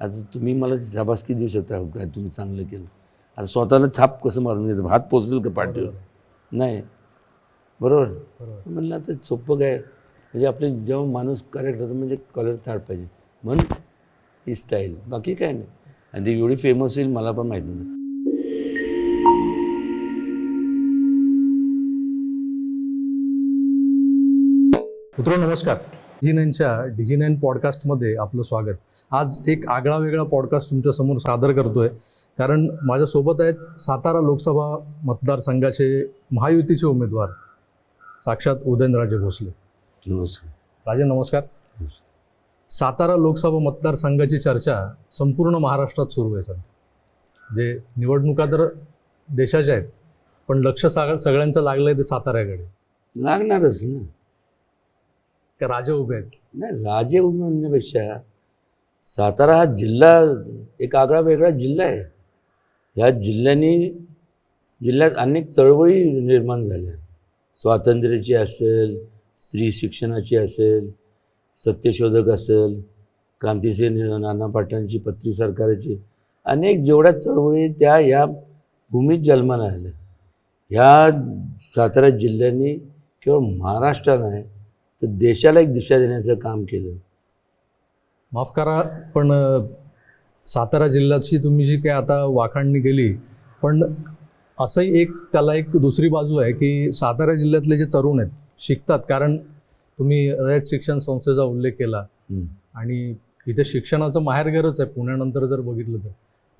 आता तुम्ही मला शाबासकी देऊ शकता? काय तुम्ही चांगलं केलं. आता स्वतःला थाप कसं मारून घेतं हात पोचेल का पाठीवर? नाही. बरोबर? म्हणलं आता सोपं काय? म्हणजे आपले जेव्हा माणूस करेक्ट होतं म्हणजे कॉलर थाट पाहिजे. म्हणून ही स्टाईल बाकी काय नाही. आणि ती एवढी फेमस होईल मला पण माहिती नाही. मित्र नमस्कार. डिजी नाईनच्या डिजी नाईन पॉडकास्टमध्ये आपलं स्वागत. आज एक आगळा वेगळा पॉडकास्ट तुमच्यासमोर सादर करतोय. कारण माझ्यासोबत आहेत सातारा लोकसभा मतदारसंघाचे महायुतीचे उमेदवार साक्षात उदयनराजे भोसले. नमस्कार. राजे नमस्कार. सातारा लोकसभा मतदारसंघाची चर्चा संपूर्ण महाराष्ट्रात सुरू आहे सध्या. म्हणजे निवडणुका तर देशाच्या आहेत पण लक्ष साग सगळ्यांचं लागलं आहे ते साताऱ्याकडे. लागणारच ना. का राजे उभे आहेत? नाही राजे उभे म्हणण्यापेक्षा सातारा हा जिल्हा एक आगळा वेगळा जिल्हा आहे. ह्या जिल्ह्याने जिल्ह्यात अनेक चळवळी निर्माण झाल्या. स्वातंत्र्याची असेल स्त्री शिक्षणाची असेल सत्यशोधक असेल क्रांतिसेन नाना पाटलांची पत्री सरकाराची अनेक जेवढ्या चळवळी त्या या भूमीत जन्माला आल्या. ह्या सातारा जिल्ह्याने केवळ महाराष्ट्राला नाही तर देशाला एक दिशा देण्याचं काम केलं. माफ करा पण सातारा जिल्ह्याची तुम्ही जी काही आता वाखाणणी केली पण असंही एक त्याला एक दुसरी बाजू आहे की सातारा जिल्ह्यातले जे तरुण आहेत शिकतात. कारण तुम्ही रयत शिक्षण संस्थेचा उल्लेख केला. आणि इथे शिक्षणाचं माहेरघरच आहे पुण्यानंतर जर बघितलं तर.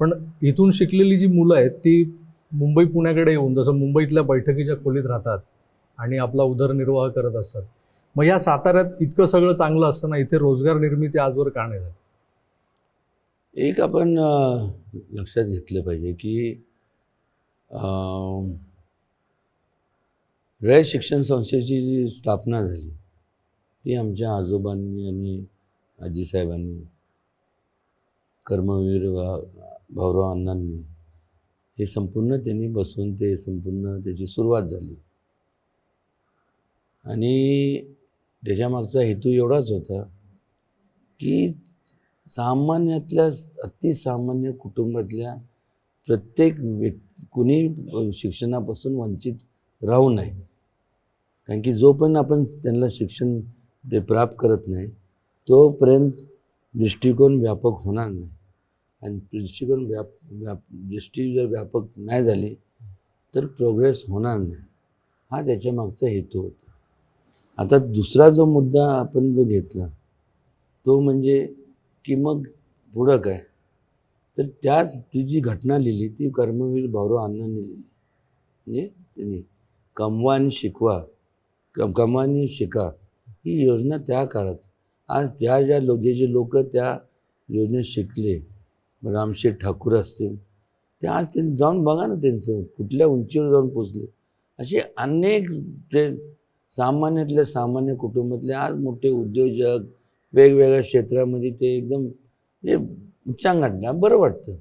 पण इथून शिकलेली जी मुलं आहेत ती मुंबई पुण्याकडे येऊन जसं मुंबईतल्या बैठकीच्या खोलीत राहतात आणि आपला उदरनिर्वाह करत असतात मग या साताऱ्यात इतकं सगळं चांगलं असताना इथे रोजगार निर्मिती आजवर का नाही झाली? एक आपण लक्षात घेतलं पाहिजे की रयत शिक्षण संस्थेची जी स्थापना झाली ती आमच्या आजोबांनी आणि आजीसाहेबांनी कर्मवीर भा भाऊराव अण्णांनी हे संपूर्ण त्यांनी बसून ते संपूर्ण त्याची सुरुवात झाली. आणि त्याच्यामागचा हेतू एवढाच होता की सामान्यातल्या अतिसामान्य कुटुंबातल्या प्रत्येक व्यक्ती कुणी शिक्षणापासून वंचित राहू नये. कारण की जोपर्यंत आपण त्यांना शिक्षण ते प्राप्त करत नाही तोपर्यंत दृष्टिकोन व्यापक होणार नाही. आणि दृष्टिकोन व्याप व्याप दृष्टी जर व्यापक नाही झाली तर प्रोग्रेस होणार नाही. हा त्याच्यामागचा हेतू होता. आता दुसरा जो मुद्दा आपण जो घेतला तो म्हणजे की मग पुढं काय? तर त्याच ती जी घटना लिहिली ती कर्मवीर भाऊराव अण्णांनी लिहिली. म्हणजे त्यांनी कमवा आणि शिकवा कम कमवा शिका ही योजना त्या काळात. आज त्या ज्या लो जे जे लोक त्या योजनेत शिकले रामशेठ ठाकूर असतील ते आज त्यांनी जाऊन बघा ना त्यांचं कुठल्या उंचीवर जाऊन पोचले. असे अनेक ते सामान्यातल्या सामान्य कुटुंबातले आज मोठे उद्योजक वेगवेगळ्या क्षेत्रामध्ये ते एकदम म्हणजे उच्चांग घटना बरं वाटतं.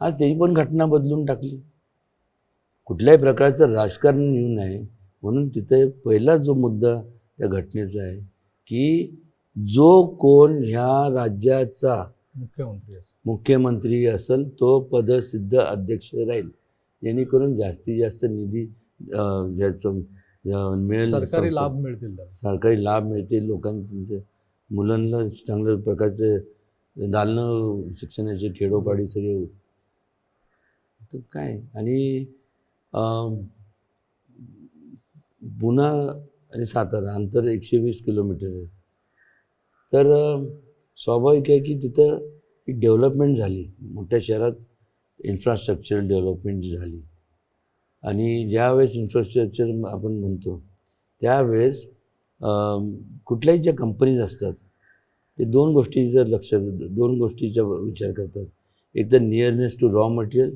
आज त्याची पण घटना बदलून टाकली. कुठल्याही प्रकारचं राजकारण येऊ नये. म्हणून तिथे पहिला जो मुद्दा त्या घटनेचा आहे की जो कोण ह्या राज्याचा मुख्यमंत्री मुख्यमंत्री असेल तो पदसिद्ध अध्यक्ष राहील. जेणेकरून जास्तीत जास्त निधी ज्याचं मिळेल सरकारी लाभ मिळतील. सरकारी लाभ मिळतील लोकांचे मुलांना चांगल्या प्रकारचे दालनं शिक्षणाचे खेडोपाडी सगळे. तर काय? आणि पुणा आणि सातारा अंतर एकशे वीस किलोमीटर आहे. तर स्वाभाविक आहे की तिथं एक डेव्हलपमेंट झाली. मोठ्या शहरात इन्फ्रास्ट्रक्चर डेव्हलपमेंट झाली. आणि ज्यावेळेस इन्फ्रास्ट्रक्चर आपण म्हणतो त्यावेळेस कुठल्याही ज्या कंपनीज असतात ते दोन गोष्टी जर लक्षात दोन गोष्टीचा विचार करतात. एक तर नियरनेस टू रॉ मटेरियल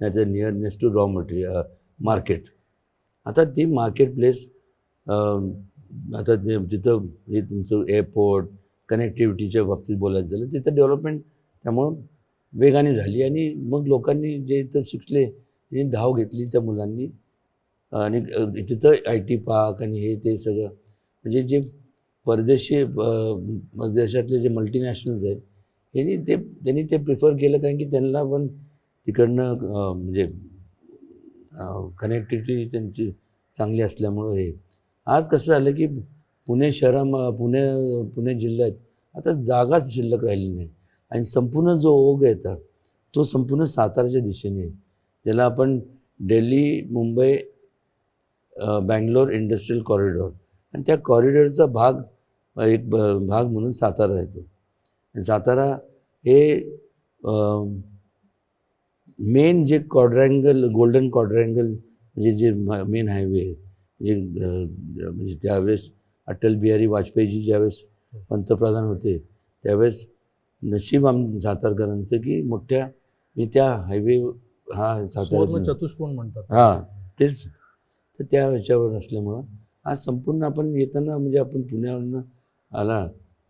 नाही तर nearness to raw material market आता ती मार्केट प्लेस आता ते तिथं हे तुमचं एअरपोर्ट कनेक्टिव्हिटीच्या बाबतीत बोलायचं झालं तिथं डेव्हलपमेंट त्यामुळं वेगाने झाली आणि मग लोकांनी जे इथं शिकले त्यांनी धाव घेतली त्या मुलांनी. आणि तिथं आय टी पार्क आणि हे ते सगळं. म्हणजे जे परदेशी देशातले जे मल्टीनॅशनल्स आहेत यांनी ते त्यांनी ते प्रिफर केलं कारण की त्यांना पण तिकडनं म्हणजे कनेक्टिव्हिटी त्यांची चांगली असल्यामुळं हे. आज कसं झालं की पुणे शहरा पुणे पुणे जिल्ह्यात आता जागाच शिल्लक राहिली नाही. आणि संपूर्ण जो ओघ येतात तो संपूर्ण साताराच्या दिशेने आहे. ज्याला आपण दिल्ली मुंबई बँगलोर इंडस्ट्रीयल कॉरिडॉर आणि त्या कॉरिडॉरचा भाग एक ब- भाग म्हणून सातारा येतो. सातारा हे मेन जे कॉड्रँगल गोल्डन कॉड्रँगल म्हणजे जे मेन हायवे जे म्हणजे त्यावेळेस अटल बिहारी वाजपेयीजी ज्यावेळेस पंतप्रधान होते त्यावेळेस नशीब आम सातारकरांचं की मोठ्या मी त्या हायवे हा सातारा चतुष्कोण म्हणतात. हां तेच. तर त्या ह्याच्यावर असल्यामुळं आज संपूर्ण आपण येताना म्हणजे आपण पुण्यावरनं आला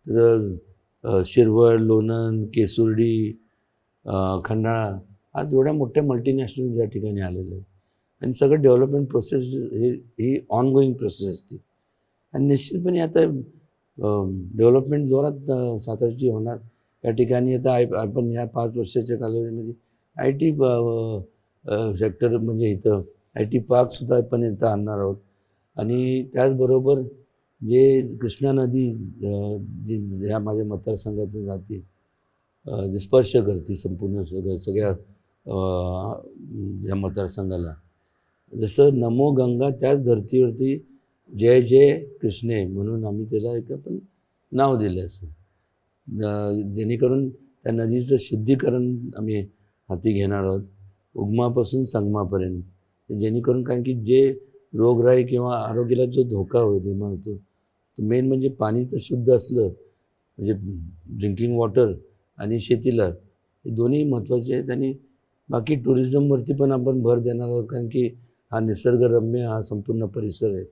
तर शिरवळ लोणंद केसुर्डी खंडाळा आज एवढ्या मोठ्या मल्टीनॅशनल या ठिकाणी आलेले आहेत. आणि सगळं डेव्हलपमेंट प्रोसेस हे ही ऑनगोईंग प्रोसेस असते. आणि निश्चितपणे आता डेव्हलपमेंट जोरात सातारची होणार. या ठिकाणी आता आय आपण ह्या पाच वर्षाच्या कालावधीमध्ये आय टी सेक्टर म्हणजे इथं आय टी पार्कसुद्धा आपण इथं आणणार आहोत. आणि त्याचबरोबर जे कृष्णा नदी जी ह्या माझ्या मतदारसंघातून जाते जे स्पर्श करते संपूर्ण सगळ्या सगळ्या ज्या मतदारसंघाला. जसं नमो गंगा त्याच धर्तीवरती जय जय कृष्णे म्हणून आम्ही त्याला एक आपण नाव दिलं असं. जेणेकरून त्या नदीचं शुद्धीकरण आम्ही हाती घेणार आहोत. उगमापासून संगमापर्यंत. जेणेकरून कारण की जे रोगराई किंवा आरोग्याला जो धोका हो निर्माण होतो तो मेन म्हणजे पाणी तर शुद्ध असलं म्हणजे ड्रिंकिंग वॉटर आणि शेतीला हे दोन्ही महत्त्वाचे आहेत आणि बाकी टुरिझमवरती पण आपण भर देणार आहोत कारण की हा निसर्गरम्य हा संपूर्ण परिसर आहे.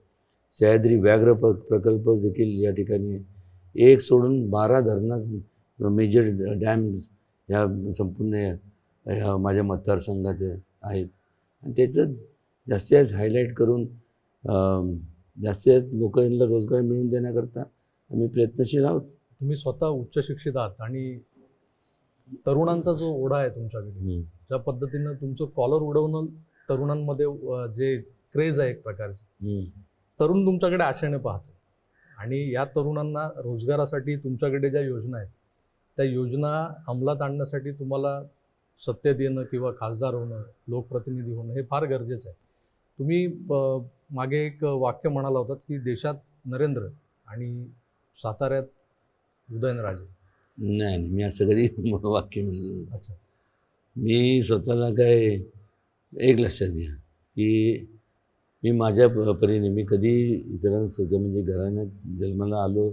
सह्याद्री व्याघ्र प प्रकल्प देखील या ठिकाणी आहे. एक सोडून बारा धरणं मेजर डॅम्स ह्या संपूर्ण या- ह्या माझ्या मतदारसंघात आहेत. आणि त्याचं जास्तीत जास्त हायलाईट करून जास्तीत जास्त लोकांना रोजगार मिळवून देण्याकरता आम्ही प्रयत्नशील आहोत. तुम्ही स्वतः उच्च शिक्षित आहात आणि तरुणांचा जो ओढा आहे तुमच्याकडे ज्या पद्धतीनं तुमचं कॉलर उडवणं तरुणांमध्ये जे क्रेज आहे एक प्रकारचं. तरुण तुमच्याकडे आशेने पाहतो. आणि या तरुणांना रोजगारासाठी तुमच्याकडे ज्या योजना आहेत त्या योजना अंमलात आणण्यासाठी तुम्हाला सत्तेत येणं किंवा खासदार होणं लोकप्रतिनिधी होणं हे फार गरजेचं आहे. तुम्ही मागे एक वाक्य म्हणाला होतात की देशात नरेंद्र आणि साताऱ्यात उदयनराजे. नाही नाही मी असं कधी वाक्य म्हणलं. अच्छा. मी स्वतःला काय एक लक्षात घ्या की मी माझ्या परीने मी कधी इतरांसगळं म्हणजे घराण्यात जन्माला आलो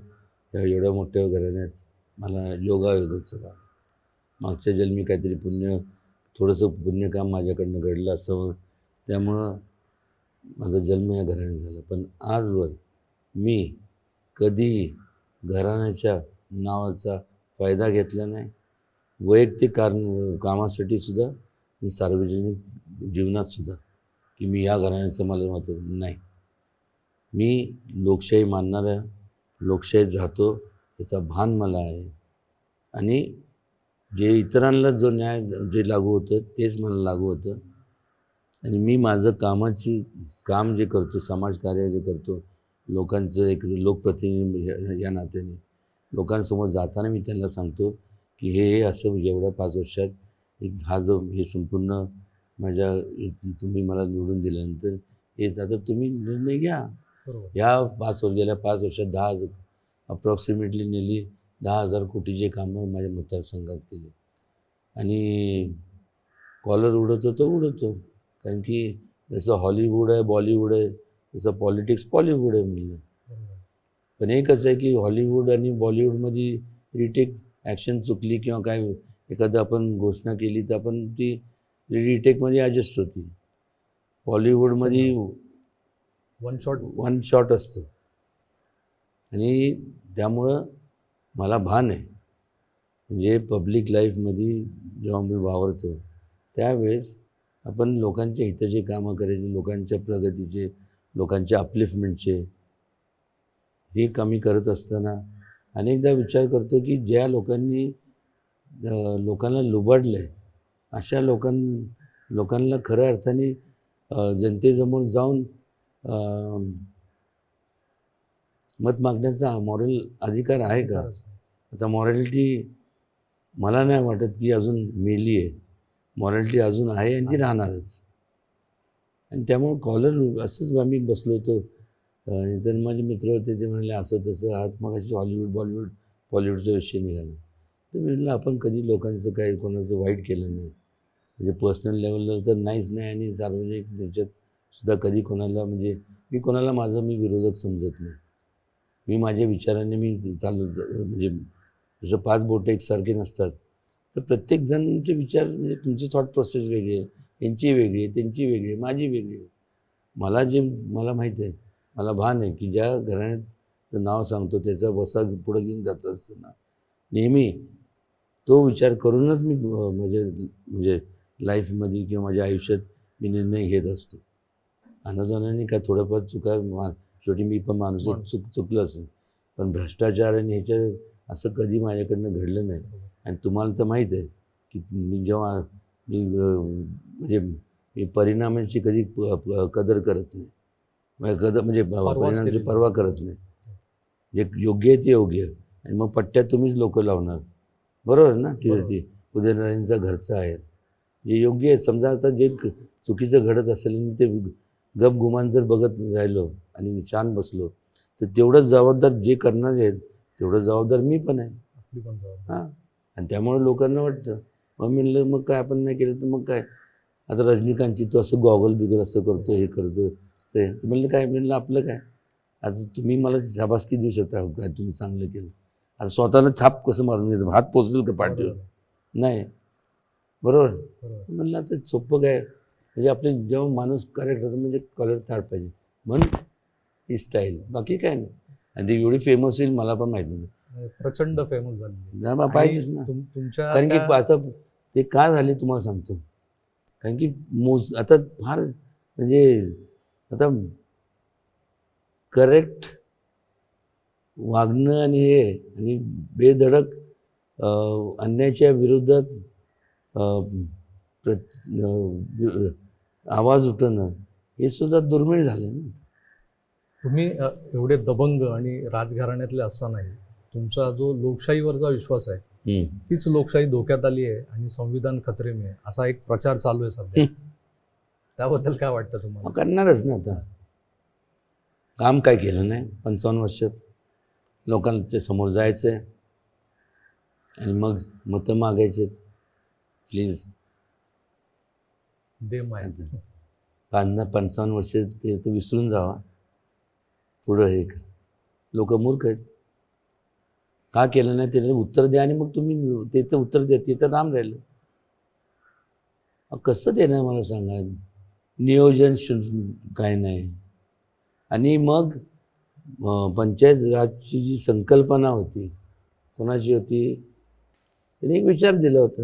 या एवढ्या मोठ्या घराण्यात मला योगायोगाचं बा मागच्या जन्मी काहीतरी पुण्य थोडंसं पुण्यकाम माझ्याकडनं घडलं असं. त्यामुळं माझा जन्म या घराण्यात झाला. पण आजवर मी कधीही घराण्याच्या नावाचा फायदा घेतला नाही. वैयक्तिक कारण कामासाठी सुद्धा आणि सार्वजनिक जीवनात सुद्धा की मी या घराण्याचं मला मात्र नाही. मी लोकशाही मानणारा लोकशाहीत राहतो याचा भान मला आहे. आणि जे इतरांना जो न्याय जे लागू होतं तेच मला लागू होतं. आणि मी माझं कामाची काम जे करतो समाजकार्य जे करतो लोकांचं एक लोकप्रतिनिधी या- नात्याने लोकांसमोर जाताना मी त्यांना सांगतो की हे हे असं एवढ्या पाच वर्षात एक हा जो हे संपूर्ण माझ्या तुम्ही मला निवडून दिल्यानंतर हेच आता तुम्ही निर्णय घ्या. बरोबर. या पाच वर्ष गेल्या पाच वर्षात दहा अप्रॉक्सिमेटली नेली दहा हजार कोटीचे कामं माझ्या मतदारसंघात केले. आणि कॉलर उडवतो तो उडवतो. कारण की जसं हॉलिवूड आहे बॉलिवूड आहे तसं पॉलिटिक्स पॉलिवूड आहे म्हणलं. पण एकच आहे की हॉलिवूड आणि बॉलिवूडमध्ये रिटेक ॲक्शन चुकली किंवा काय एखादं आपण घोषणा केली तर आपण ती रिटेकमध्ये ॲडजस्ट होती. बॉलिवूडमध्ये वन शॉट वन शॉट असतो. आणि त्यामुळं मला भान आहे. म्हणजे पब्लिक लाईफमध्ये जेव्हा मी वावरतो त्यावेळेस आपण लोकांच्या हिताचे कामं करायचे लोकांच्या प्रगतीचे लोकांच्या अपलिफ्टमेंटचे हे कमी करत असताना अनेकदा विचार करतो की ज्या लोकांनी लोकांना लुबाडलं आहे अशा लोकां लोकांना खऱ्या अर्थाने जनतेसमोर जाऊन मत मागण्याचा मॉरल अधिकार आहे का? आता मॉरॅलिटी मला नाही वाटत की अजून मेली आहे. मॉरॅलिटी अजून आहे आणि ती राहणारच. आणि त्यामुळं कॉलर असंच आम्ही बसलो होतो. आणि तर माझे मित्र होते ते म्हणले असं तसं आत मग अशी हॉलिवूड बॉलिवूड बॉलिवूडचा विषय निघाला. तर मी म्हणलं आपण कधी लोकांचं काही कोणाचं वाईट केलं नाही. म्हणजे पर्सनल लेवलला तर नाहीच नाही आणि सार्वजनिक याच्यात सुद्धा कधी कोणाला म्हणजे मी कोणाला माझं मी विरोधक समजत नाही. मी माझ्या विचाराने मी चालू म्हणजे जसं पाच बोटं एकसारखे नसतात. तर प्रत्येक जणांचे विचार म्हणजे तुमची थॉट प्रोसेस वेगळी आहे. यांची वेगळी आहे त्यांची वेगळी आहे माझी वेगळी आहे. मला जे मला माहीत आहे मला भान आहे की ज्या घराण्याचं नाव सांगतो त्याचा वसा पुढं घेऊन जात असताना नेहमी तो विचार करूनच मी माझ्या म्हणजे लाईफमध्ये किंवा माझ्या आयुष्यात मी निर्णय घेत असतो. अनादानाने काय थोडंफार चुका मा शेवटी मी पण माणूस चुक चुकलं असेल. पण भ्रष्टाचार आणि ह्याच्या असं कधी माझ्याकडनं घडलं नाही. आणि तुम्हाला तर माहीत आहे की मी जेव्हा मी म्हणजे मी परिणामांची कधी कदर करत नाही. म्हणजे कदर म्हणजे परिणामाची पर्वा करत नाही. जे योग्य आहे ते योग्य. आणि मग पट्ट्यात तुम्हीच लोक लावणार. बरोबर ना? टीवरती उदयनारायणचा घरचा आहे. जे योग्य आहे समजा आता जे चुकीचं घडत असेल आणि ते गप गुमान जर बघत राहिलो आणि छान बसलो तर तेवढं जबाबदार जे करणारे आहेत तेवढं जबाबदार मी पण आहे. आपली पण जबाबदारी. हां. आणि त्यामुळे लोकांना वाटतं मग म्हणलं मग काय आपण नाही केलं तर मग काय? आता रजनीकांतची तो असं गॉगल बिगल असं करतो हे करतो ते. म्हणलं काय? म्हणलं आपलं काय? आता तुम्ही मला शाबासकी देऊ शकता? काय तुम्ही चांगलं केलं. आता स्वतःला थाप कसं मारून घेतं हात पोचेल का पाठीवर. नाही. बरोबर? बरोबर. म्हणलं आता सोपं काय? म्हणजे आपले जेव्हा माणूस करेक्ट होतं म्हणजे कॉलर थाट पाहिजे. म्हण ही स्टाईल बाकी काय नाही. आणि ती एवढी फेमस होईल मला पण माहिती नाही. प्रचंड फेमस झाली. बा, पाहिजेच ना. तुम- तुमच्या कारण की आता ते का झाले तुम्हाला सांगतो. कारण की मोज आता फार म्हणजे आता करेक्ट वागणं आणि हे आणि बेधडक अन्यायाच्या विरोधात प्र आवाज उठवणं हे सुद्धा दुर्मिळ झालं ना. तुम्ही एवढे दबंग आणि राजघराण्यातले असतानाही तुमचा जो लोकशाहीवरचा विश्वास आहे. तीच लोकशाही धोक्यात आली आहे आणि संविधान खतरे में आहे. असा एक प्रचार चालू आहे सध्या. त्याबद्दल काय वाटतं तुम्हाला? करणारच ना आता. काम काय केलं नाही. पंचावन्न वर्षात लोकांच्या समोर जायचं आहे आणि मग मतं मागायचे प्लीज दे पन्ना पंचावन्न वर्ष ते विसरून जावा. पुढं हे लोक मूर्ख आहेत. का केलं नाही त्याला उत्तर द्या आणि मग तुम्ही ते तर उत्तर द्या ते तर राम राहिलं. कसं देणार मला सांगा? नियोजन शु काय नाही. आणि मग पंचायत राजची जी संकल्पना होती कोणाची होती? त्यांनी एक विचार दिला होता.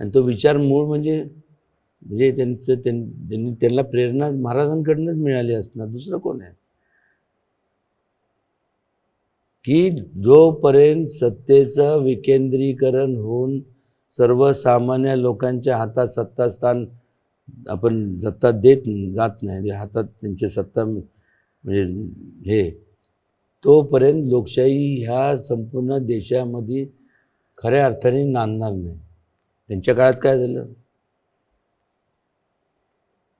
आणि तो विचार मूळ म्हणजे म्हणजे त्यांचं त्यां त्यांनी त्यांना प्रेरणा महाराजांकडूनच मिळाली असणार. दुसरं कोण आहे? की जोपर्यंत सत्तेचं विकेंद्रीकरण होऊन सर्वसामान्य लोकांच्या हातात सत्तास्थान आपण सत्ता देत जात नाही म्हणजे हातात त्यांची सत्ता म्हणजे हे तोपर्यंत लोकशाही ह्या संपूर्ण देशामध्ये खऱ्या अर्थाने नांदणार नाही. त्यांच्या काळात काय झालं?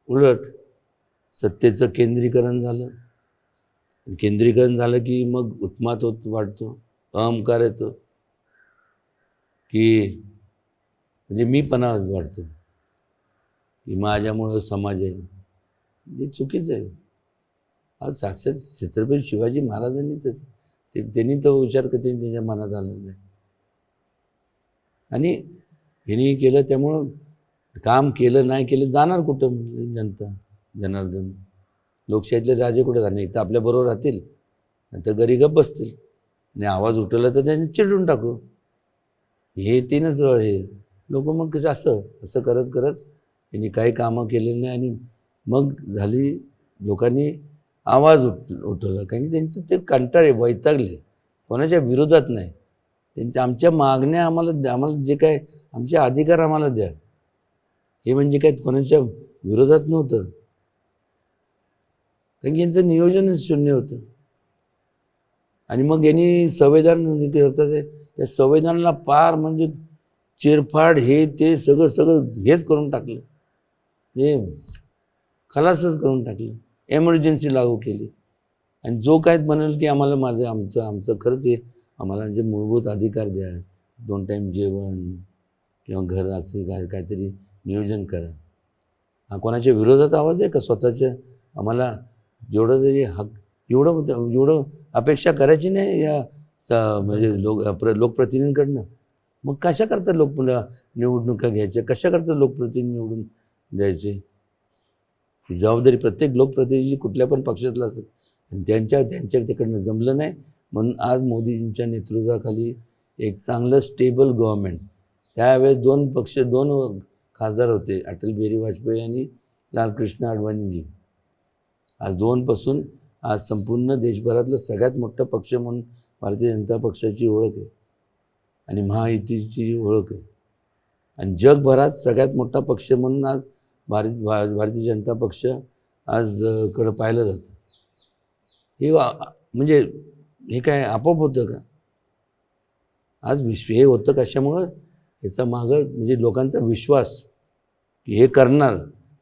उलट सत्तेचं केंद्रीकरण झालं. केंद्रीकरण झालं की मग उत्मात होत वाढतो अहंकार येतो. की म्हणजे मीपणा वाढतो की माझ्यामुळं समाज आहे. म्हणजे हे चुकीचं आहे. आज साक्षात छत्रपती शिवाजी महाराजांनी तसं ते त्यांनी तो विचार कधी त्यांच्या मनात आलेला नाही आणि ह्यांनी केलं त्यामुळं काम केलं नाही केलं जाणार कुठं म्हणजे जनता जनार्दन? लोकशाहीतले राजे कुठे जाणार? इथं आपल्याबरोबर राहतील. आणि तर गरी गप बसतील. आणि आवाज उठवला तर त्यांनी चिडून टाकू. हे तीनच हे. लोक मग कसं असं असं करत करत त्यांनी काही कामं केलेली नाही आणि मग झाली लोकांनी आवाज उठ उठवला. कारण की त्यांचं ते कंटाळे वैतागले. कोणाच्या विरोधात नाही. त्यांच्या आमच्या मागण्या आम्हाला द्या. आम्हाला जे काय आमचे अधिकार आम्हाला द्या. हे म्हणजे काय कोणाच्या विरोधात नव्हतं. कारण की यांचं नियोजनच शून्य होतं. आणि मग यांनी संविधान करतात ते, त्या संविधानाला पार म्हणजे चिरफाड हे ते सगळं सगळं हेच करून टाकलं. हे खलासच करून टाकलं. एमर्जन्सी लागू केली. आणि जो काय म्हणेल की आम्हाला माझं आमचं आमचं खरंच हे आम्हाला जे मूलभूत अधिकार द्या. दोन टाईम जेवण किंवा घर असं काय काहीतरी नियोजन करा. हा कोणाच्या विरोधात आवाज आहे का? स्वतःच्या आम्हाला जेवढं तरी हक एवढं एवढं अपेक्षा करायची नाही या स म्हणजे लोक प्र लोकप्रतिनिधींकडनं. मग कशा करता लोक निवडणुका घ्यायच्या? कशा करता लोकप्रतिनिधी निवडून द्यायचे? ही जबाबदारी प्रत्येक लोकप्रतिनिधी कुठल्या पण पक्षातला असत आणि त्यांच्या त्यांच्या तिकडनं जमलं नाही. म्हणून आज मोदीजींच्या नेतृत्वाखाली एक चांगलं स्टेबल गव्हर्मेंट त्यावेळेस दोन पक्ष दोन खासदार होते अटल बिहारी वाजपेयी आणि लालकृष्ण अडवाणीजी. आज दोनपासून आज संपूर्ण देशभरातलं सगळ्यात मोठं पक्ष म्हणून भारतीय जनता पक्षाची ओळख आहे. आणि महायुतीची ओळख आहे. आणि जगभरात सगळ्यात मोठा पक्ष म्हणून आज भारत भा भारतीय जनता पक्ष आज कडं पाहिलं जातं. हे म्हणजे हे काय आपोआप होतं का? आज विश्व हे होतं कशामुळं? याचा मागं म्हणजे लोकांचा विश्वास की हे करणार.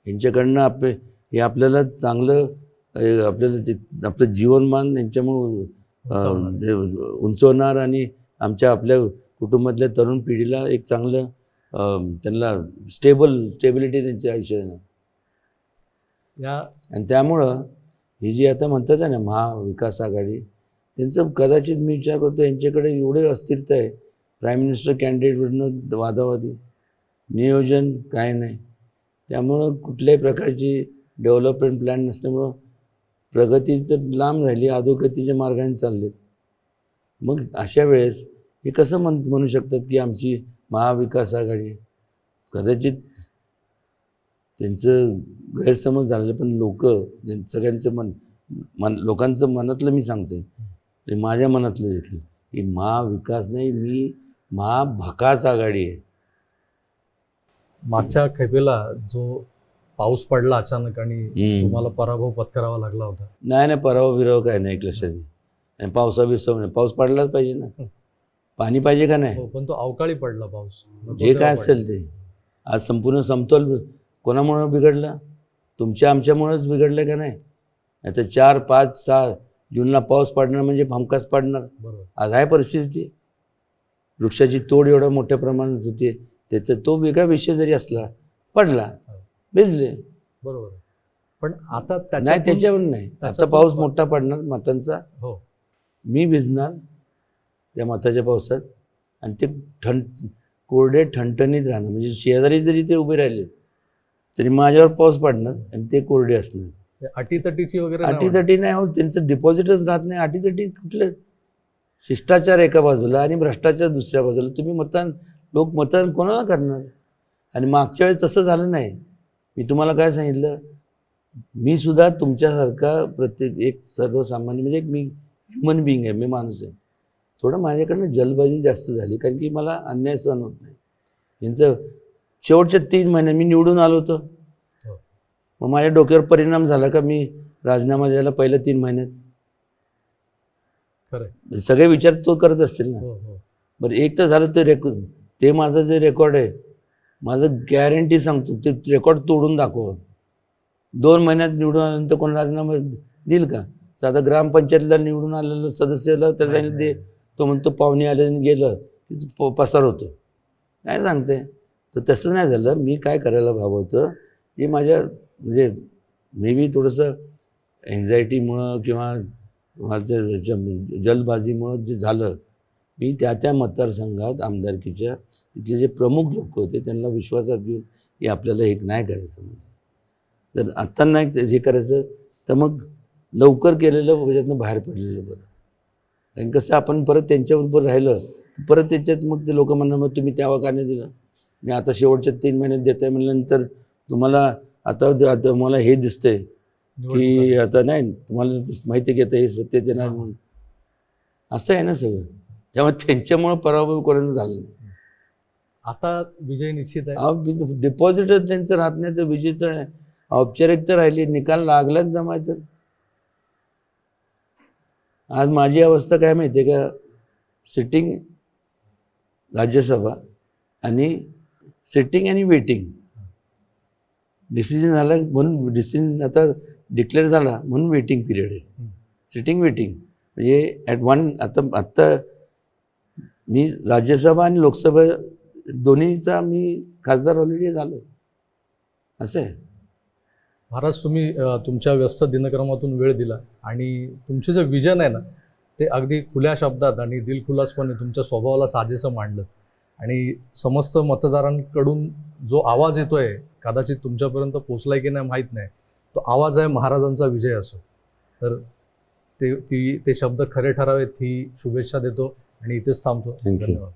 यांच्याकडनं आप हे आपल्याला चांगलं आपल्याला ते आपलं जीवनमान यांच्यामुळं उंचावणार. आणि आमच्या आपल्या कुटुंबातल्या तरुण पिढीला एक चांगलं त्यांना स्टेबल स्टेबिलिटी त्यांच्या आयुष्यात या आणि त्यामुळं ही जी आता म्हणतात आहे ना महाविकास आघाडी त्यांचं कदाचित मी विचार करतो यांच्याकडे एवढे अस्थिरता आहे. प्राईम मिनिस्टर कॅन्डिडेटवरनं वादावादी नियोजन काय नाही. त्यामुळं कुठल्याही प्रकारची डेव्हलपमेंट प्लॅन नसल्यामुळं प्रगती तर लांब झाली अधोगतीच्या मार्गाने चाललेत. मग अशा वेळेस हे कसं म्हण म्हणू शकतात की आमची महाविकास आघाडी? आहे कदाचित त्यांचं गैरसमज झालं पण लोक सगळ्यांचं मन मन लोकांचं मनातलं मी सांगतोय आहे माझ्या मनातलं देखील की महाविकास नाही मी महाभकास आघाडी आहे. मागच्या खेपेला जो पाऊस पडला अचानक आणि. तुम्हाला पराभव पत्करावा लागला होता. नाही नाही पराव बिराव काय नाही एक लक्षात. आणि पावसा बिवसा नाही. पाऊस पडलाच पाहिजे ना. पाणी पाहिजे का नाही? हो, पण तो अवकाळी पडला पाऊस. जे काय. असेल ते. आज संपूर्ण समतोल कोणामुळं बिघडला? तुमच्या आमच्यामुळंच बिघडलं का नाही? आता चार पाच सहा जूनला पाऊस पडणार म्हणजे हमखास पडणार. बरोबर. आज आहे परिस्थिती. वृक्षाची तोड एवढ्या मोठ्या प्रमाणात होते त्याचा तो वेगळा विषय जरी असला पडला भिजले. बरोबर. पण आता नाही त्याच्यावर नाही. आता पाऊस मोठा पडणार मतांचा. हो. मी भिजणार त्या मताच्या पावसात आणि ते ठण कोरडे ठणठणीत राहणार. म्हणजे शेजारी जरी ते उभे राहिले तरी माझ्यावर पाऊस पडणार आणि ते कोरडे असणार. अटीतटीची वगैरे. अटीतटी नाही हो त्यांचं डिपॉझिटच राहत नाही. अटीतटी कुठलं? शिष्टाचार एका बाजूला आणि भ्रष्टाचार दुसऱ्या बाजूला. तुम्ही मतदान लोक मतदान कोणाला करणार? आणि मागच्या वेळेस तसं झालं नाही. मी तुम्हाला काय सांगितलं? मी सुद्धा तुमच्यासारखा प्रत्येक एक सर्वसामान्य म्हणजे एक मी ह्युमन बिईंग आहे मी माणूस आहे. थोडं माझ्याकडनं जलबाजी जास्त झाली कारण की मला अन्याय सहन होत नाही. यांचं शेवटच्या तीन महिने मी निवडून आलो होतो. हो. मग माझ्या डोक्यावर परिणाम झाला का? मी राजीनामा द्यायला पहिल्या तीन महिन्यात. सगळे विचार तो करत असतील ना? हो हो. बरं एक तर झालं ते रेकॉर्ड ते माझं जे रेकॉर्ड आहे माझं गॅरंटी सांगतो ते रेकॉर्ड तोडून दाखव. दोन महिन्यात निवडून आल्यानंतर कोण राजीनामा देईल का? साधा ग्रामपंचायतला निवडून आलेलं सदस्याला जाईल दे. तो म्हणतो पाहुणे आले आणि गेलं की प- पसार होतो. काय सांगते? तर तसं नाही झालं. मी काय करायला हवं होतं की माझ्या म्हणजे मे बी थोडंसं एन्झायटीमुळं किंवा माझं जलबाजीमुळं जे झालं मी त्या त्या मतदारसंघात आमदारकीच्या तिथले जे प्रमुख लोक होते त्यांना विश्वासात घेऊन की आपल्याला हे नाही करायचं म्हणून. जर आत्ता नाही हे करायचं तर मग लवकर केलेलं त्याच्यातनं बाहेर पडलेलं बरं. कारण कसं आपण परत त्यांच्याबरोबर राहिलं परत त्याच्यात मग ते लोक म्हणणार मग तुम्ही तेव्हा का नाही दिलं. आणि आता शेवटच्या तीन महिन्यात देत आहे म्हणल्यानंतर तुम्हाला आता आता मला हे दिसतंय की. आता नाही तुम्हाला माहिती आता हे सत्तेत येणार म्हणून. असं आहे ना सगळं. त्यामुळे त्यांच्यामुळे पराभव कोणाचा झाला नाही. आता विजय निश्चित आहे. डिपॉझिटच त्यांचं राहत नाही तर विजेचं आहे. औपचारिक तर राहिली निकाल लागलाच जमाय तर. आज माझी अवस्था काय माहिती आहे का? सिटिंग राज्यसभा आणि सिटिंग आणि वेटिंग डिसिजन झाला म्हणून डिसिजन आता डिक्लेअर झाला म्हणून वेटिंग पिरियड आहे. सिटिंग वेटिंग म्हणजे ॲट वन आता आत्ता मी राज्यसभा आणि लोकसभा दोन्हीचा मी खासदार ऑलरेडी झालो. असं आहे. महाराज तुम्ही तुमच्या व्यस्त दिनक्रमातून वेळ दिला आणि तुमचे जे विजन आहे ना ते अगदी खुल्या शब्दात आणि दिलखुलासपणे तुमच्या स्वभावाला साजेसं मांडलं. आणि समस्त मतदारांकडून जो आवाज येतोय कदाचित तुमच्यापर्यंत पोचलाय की नाही माहीत नाही तो आवाज आहे महाराजांचा विजय असो. तर ते ती ते शब्द खरे ठरावेत ही शुभेच्छा देतो आणि इथेच थांबतो. धन्यवाद.